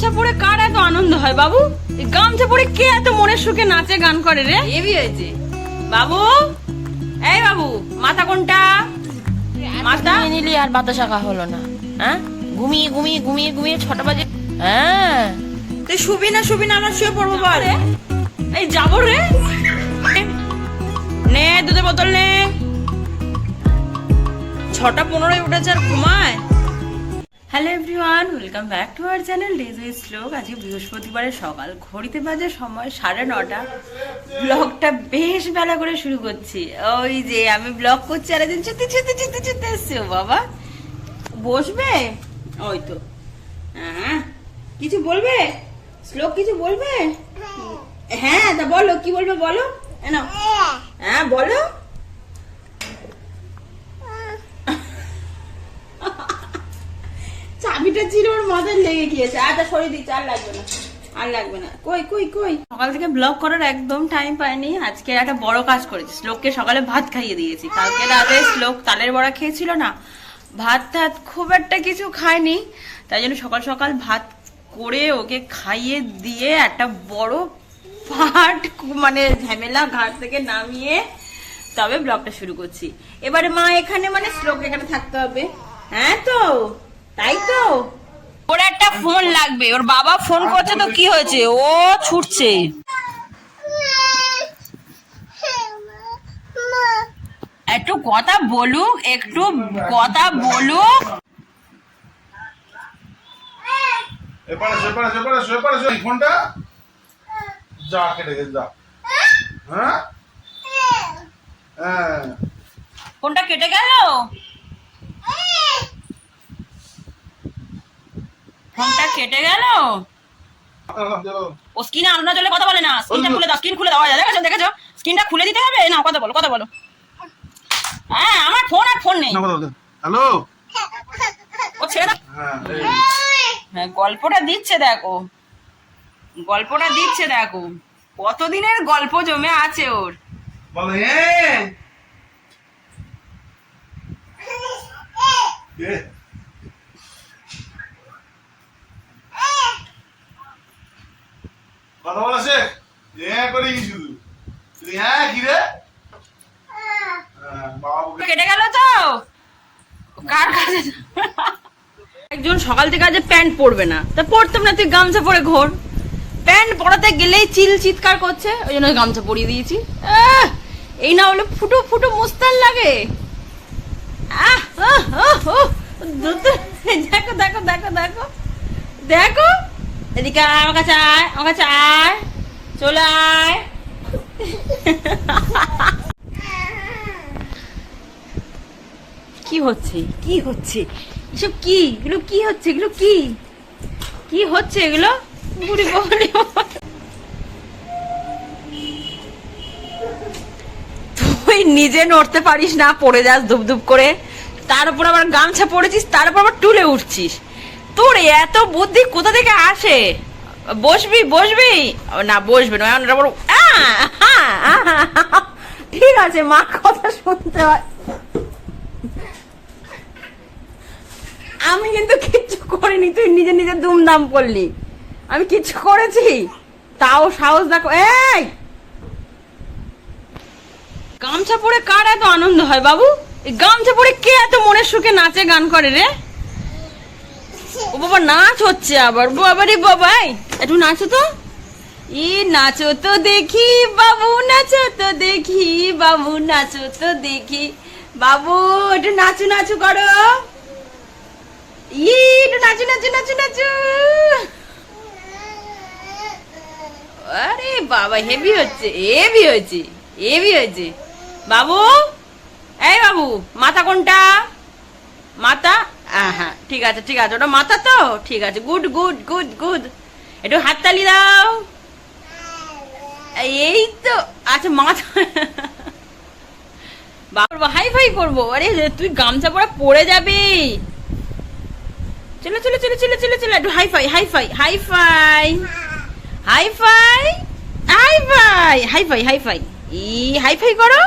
গামছা পরে কার এত আনন্দ হয় বাবু? এই গামছা পরে কে এত মনের সুখে নাচে গান করে রে? এবি হয়েছে। বাবু? এই বাবু মাথা কোনটা? মাথা? নিয়ে নিলি আর বাতাসা হলো না। হ্যাঁ? ঘুমিয়ে ঘুমিয়ে ঘুমিয়ে ঘুমিয়ে ছটা বাজে হ্যাঁ। তুই শুবি না শুবি না আমরা শুয়ে পড়ব বল। এই যাব রে। নে দুধের বোতল নে। ছটা পনেরোই উঠেছে আর ঘুমায়? Hello everyone welcome back to our channel days with Shlok আজকে বৃহস্পতিবারের সকাল। ঘড়িতে বাজে সময় সাড়ে নটা। ব্লগটা বেশ বেলা করে শুরু করছি। ওই যে আমি ব্লগ করছি আর একদিন চুতে চুতে চুতে চুতে এসছি ও বাবা। বসবে? ওই তো। হ্যাঁ। কিছু বলবে? শ্লোক কিছু বলবে? হ্যাঁ। তা বলো কি বলবে বলো? নাও। হ্যাঁ বলো। চাবিটা ছিল, ওর মাথায় লেগে গিয়েছে। আচ্ছা সরিয়ে দিচ্ছি, আর লাগবে না। আর লাগবে না। কই কই কই? সকাল থেকে ব্লগ করার একদম টাইম পাইনি। আজকে একটা বড় কাজ করেছি শ্লোককে সকালে ভাত খাইয়ে দিয়েছি। কালকে রাতে শ্লোক তালের বড়া খেয়েছিল না। ভাত টাত খুব একটা কিছু খায়নি। তাই জন্য সকাল সকাল ভাত করে ওকে খাইয়ে দিয়ে একটা বড় পাট মানে ঝামেলা ঘাট থেকে নামিয়ে তবে ব্লগটা শুরু করছি। এবারে মা এখানে মানে শ্লোক এখানে থাকতে হবে। হ্যাঁ তো? তাই তো? ওর একটা ফোন লাগবে ওর বাবা ফোন করছে তো কি হয়েছে? ও ছুটছে। একটু কথা বলুক একটু কথা বলুক। এপারে সেপারে সেপারে সেপারে সে ফোনটা? যা কেটে গেছে যা। হ্যাঁ? হ্যাঁ। ফোনটা কেটে গেল? ফোনটা কেটে গেল? ও স্ক্রিনে আলোনা জলে কথা বলে না। স্ক্রিনটা খুলে দাও স্ক্রিন খুলে দাও। দেখেছ দেখেছ? স্ক্রিনটা খুলে দিতে হবে? না কথা বলো কথা বলো। হ্যাঁ আমার ফোন আর ফোন নেই। হ্যালো ও ছেড়ে দাও হ্যাঁ হ্যাঁ গল্পটা দিচ্ছে দেখো। গল্পটা দিচ্ছে দেখো। কতদিনের গল্প জমে আছে ওর? বলো হ্যাঁ কে? কথা বলা হ্যাঁ করে কি শুধু শুধু হ্যাঁ কি রে হ্যাঁ, কেটে গেল তো কার কাছে একজন সকাল থেকে আজ প্যান্ট পরবে না তা পরতাম না তুই গামছা পরে ঘোর প্যান্ট পরাতে গেলেই চিল চিৎকার করছে ওই জন্য গামছা পরিয়ে দিয়েছি এই না হলে ফুটো ফুটো মুস্তান লাগে দেখো দেখো দেখো দেখো দেখো এদিকে আয়, আমার কাছে আয় আমার কাছে আয়। চলে আয়। কি হচ্ছে? কি হচ্ছে? এসব কি? এগুলো কি হচ্ছে? এগুলো কি? কি হচ্ছে এগুলো? বুড়ি বলি। তুই নিজে নড়তে পারিস না পড়ে যাস ধুপ ধুপ করে। তার উপর আবার গামছা পড়েছিস তার উপর আবার টুলে উঠছিস। তোর এত বুদ্ধি কোথা থেকে আসে? বসবি বসবি? না না এখন বড় ঠিক আছে, মা, কথা শুনতে আমি কিন্তু কিচ্ছু করিনি, তুই নিজে নিজে দুমদাম করলি। আমি কিচ্ছু করেছি? তাও সাহস দেখো, এই! গামছা পরে কার এত আনন্দ হয়, বাবু? গামছা পরে কে এত মনের সুখে নাচে, গান করে রে? ও বাবা, নাচ হচ্ছে আবার। বাবারে বাবাই একটু নাচো তো। ই, নাচো তো দেখি, বাবু, নাচো তো দেখি, বাবু, নাচো তো দেখি। বাবু, একটু নাচু নাচু করো। ই, একটু নাচু নাচু নাচু নাচু। আরে বাবা, হেভি হচ্ছে, হেভি হয়েছে হেভি হয়েছে বাবু, এই বাবু, মাথা কোনটা? মাথা হ্যাঁ ঠিক আছে ঠিক আছে, ওটা মাথা তো, ঠিক আছে গুড গুড গুড গুড একটু হাততালি দাও। এই তো আচ্ছা মাথা। বাবা হাই ফাই করব, আরে তুই গামছা পরে পড়ে যাবি। চলো চলো চলো চলো চলো চলো, একটু high five high five high five high five high five high five high five. ই, হাই ফাই করো।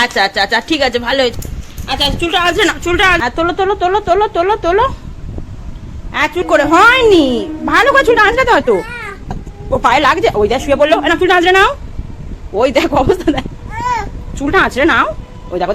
আচ্ছা আচ্ছা আচ্ছা ঠিক আছে, ভালো হয়েছে। আচ্ছা চুলটা আছে না, চুলটা তোলো তোলো তোলো তোলো তোলো তোলো। হ্যাঁ করে, হয়নি। ভালো করে চুলটা ও পায়ে লাগছে, ওই দেখ শুয়ে চুলটা নাও। ওই দেখ চুলটা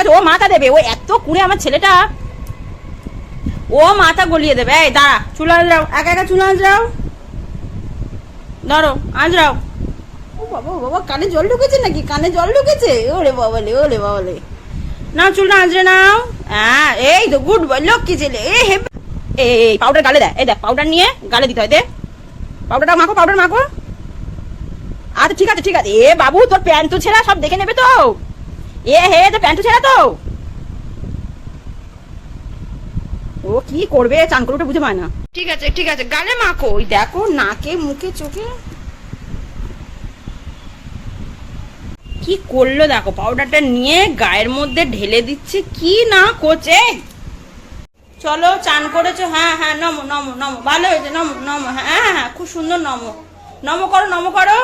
দেখো ও মাথা দেবে, ও এত আমার ছেলেটা। ও মাথা গলিয়ে দেবে, এই দাঁড়া, চুল আঁচড়াও একা একা চুল আঁচড়াও ধরো আঁচড়াও ও বাবা বাবা, কানে জল ঢুকেছে নাকি? কানে জল ঢুকেছে? ওরে বাবালে ওরে বাবালে। নাও নাও হ্যাঁ এই তো, গুড বয় লক্ষ্মী ছেলে। এ হে, এই পাউডার গালে দেয় এই দেখ পাউডার নিয়ে গালে দিতে হয়, দে। পাউডারটা মাখো পাউডার মাখো। আচ্ছা ঠিক আছে ঠিক আছে। এ বাবু, তোর প্যান্ট তো ছেঁড়া সব দেখে নেবে তো? এ হে, তোর প্যান্ট তো ছেঁড়া তো? ও কি করবে চান করে বুঝে পায় না। ঠিক আছে ঠিক আছে, গালে মাখো। ওই দেখো, নাকে, মুখে, চোখে। কি করল দেখো পাউডারটা নিয়ে গায়ের মধ্যে ঢেলে দিচ্ছে, কি না করছে? চলো, চান করেছ? হ্যাঁ হ্যাঁ নমো নমো নমো, ভালো হয়েছে, নমো নমো হ্যাঁ হ্যাঁ হ্যাঁ খুব সুন্দর নমো। নমো করো নমো করো।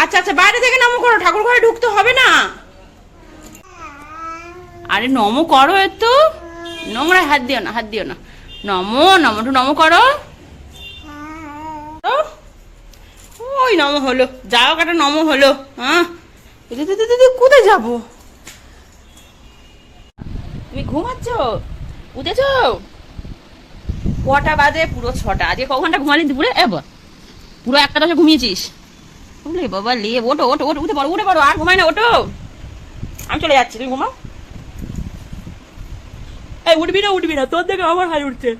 আচ্ছা আচ্ছা বাইরে থেকে নমো করো, ঠাকুর ঘরে ঢুকতে হবে না। আরে নমো করো একটু নোংরা হাত দিও না, হাত দিও না। নমো নমো নমো করো ও, ওই নমো হলো। যাও কাটা নমো হলো। হ্যাঁ? কোথায় যাব? তুমি ঘুমাচ্ছ? উঠেছ? কটা বাজে? পুরো ছটা। আজকে ক ঘণ্টা ঘুমালি দুপুরে? এ বা, পুরো একটা দশে ঘুমিয়েছিস। বলে বাবা লে ওটো ওটো ওটো উঠে পড়ো উঠে পড়ো আর ঘুমাই না ওটো আমি চলে যাচ্ছি তুমি ঘুমাও। এই উঠবি না উঠবি না তোর দেখে আমার হাই উঠছে।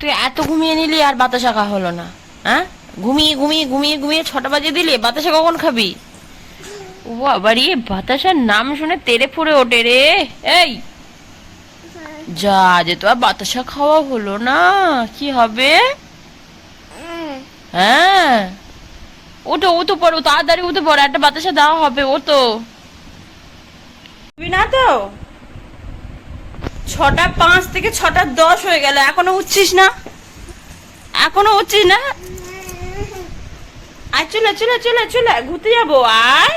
তুই এত ঘুমিয়ে নিলি আর বাতাসা হলো না হ্যাঁ? ঘুমিয়ে ঘুমিয়ে ঘুমিয়ে ঘুমিয়ে ছটা বাজে দিলে বাতাসা কখন খাবি? ও আবার ইয়ে বাতাসার নাম শুনে তেরে ফুরে ওঠে রে। এই! যা যে তো আর বাতাসা খাওয়া হলো না কি হবে? হ্যাঁ। ওটো ও তো পড়ো তাড়াতাড়ি উঠে পড়ো একটা বাতাসা দেওয়া হবে ও তো না তো? ছটা পাঁচ থেকে ছটা দশ হয়ে গেল এখনও উঠছিস না? এখনও উঠছিস না? আয় চলে চলে চলে চলে ঘুরতে যাব আয়।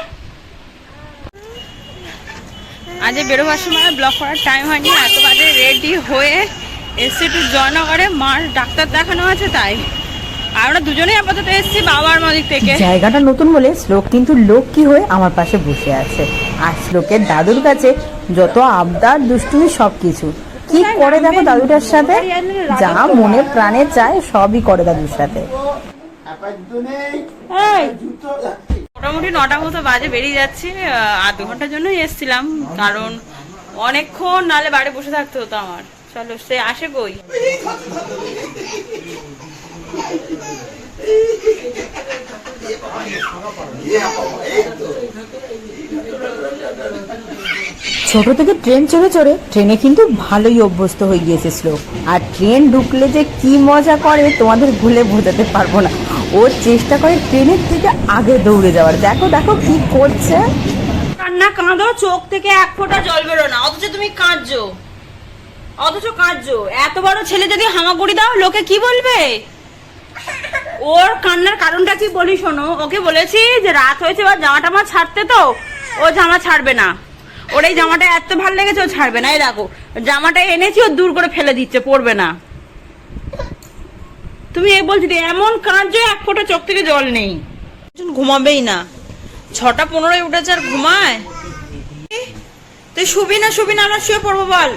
আজ বেরোবার সময় ব্লক করার টাইম হয়নি এত বাজে রেডি হয়ে এসছি একটু জয়নগরে মার ডাক্তার দেখানো আছে তাই। আর আমরা দুজনেই আপাতত এসছি বাবার মালিক থেকে। জায়গাটা নতুন বলে শ্লোক কিন্তু লক্ষ্মী হয়ে আমার পাশে বসে আছে। আর শ্লোকের দাদুর কাছে যত আবদার দুষ্টুমি সবকিছু কি করে দেখো দাদুটার সাথে? যা মনে প্রাণে চায় সবই করে দাদুর সাথে। মোটামুটি নটা মতো বাজে বেরিয়ে যাচ্ছি আধ ঘণ্টার জন্যই এসছিলাম কারণ অনেকক্ষণ নালে বাড়ি বসে থাকতে হতো আমার। চলো সে আসে কই? ছোট থেকে ট্রেন চড়ে চড়ে ট্রেনে কিন্তু ভালোই অভ্যস্ত হয়ে গিয়েছে শ্লোক। আর ট্রেন ঢুকলে যে কি মজা করে তোমাদের ভুলে বোঝাতে পারব না। ও চেষ্টা করে ট্রেনের থেকে আগে দৌড়ে যাওয়ার। দেখো দেখো কি করছে। কান্না কাঁদো, চোখ থেকে এক ফোঁটা জল বেরো না। অথচ তুমি কাঁদছো। অথচ কাঁদছো। এত বড় ছেলে যদি হামাগুড়ি দাও, লোকে কি বলবে? ওর কান্নার কারণটা কি বলি শোনো? ওকে বলেছি যে রাত হয়েছে বা জামা টামা ছাড়তে তো, ও জামা ছাড়বে না। ওর এই জামাটা এত ভালো লেগেছে, ও ছাড়বে না। এই দেখো, জামাটা এনেছি, ও দূর করে ফেলে দিচ্ছে, পরবে না। তুমি এই বলছি এমন কাঁদছো এক ফোঁটা চোখ থেকে জল নেই। ঘুমাবেই না। ছটা পনেরোয় উঠেছে আর ঘুমায়? তুই শুবি না শুবি না, আমরা শুয়ে পড়ব বল।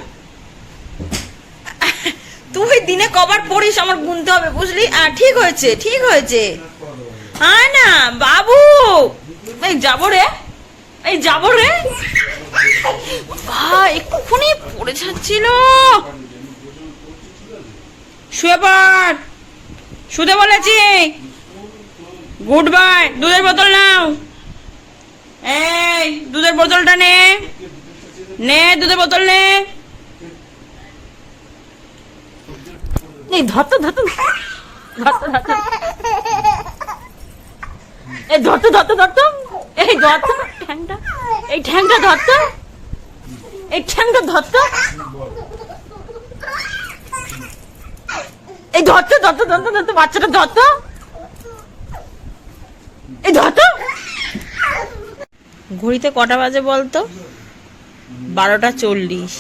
তুই দিনে কবার পড়িস, আমার গুনতে হবে, বুঝলি? ঠিক হয়েছে ঠিক হয়েছে। হ্যাঁ না, বাবু! এই যাব রে। এই যাব রে। ভাই এক্ষুনি পড়ে যাচ্ছিল। শুয়ে পড়। শুতে বলেছি। গুড বাই দুধের বোতল নাও। এই, দুধের বোতলটা নে। নে, দুধের বোতল নে। এই ধরতো ধরতো ধরতো ধরতো এই ধরতো ধরতো ধরতো এই এই ঠ্যাংটা ধরতো এই ঠ্যাংটা ধরতো এই ধরতো ধরতো ধরতো ধরতো, বাচ্চাটা ধরতো? এই ধরতো? ঘড়িতে কটা বাজে বলতো? বারোটা চল্লিশ।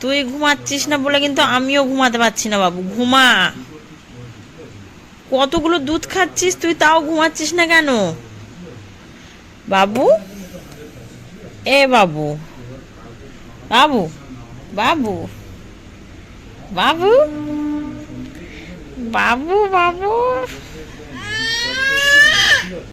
তুই ঘুমাচ্ছিস না বলে কিন্তু আমিও ঘুমাতে পারছি না বাবু, ঘুমা। কতগুলো দুধ খাচ্ছিস তুই তাও ঘুমাচ্ছিস না কেন? বাবু? এ বাবু। বাবু বাবু। বাবু? Babu, babu.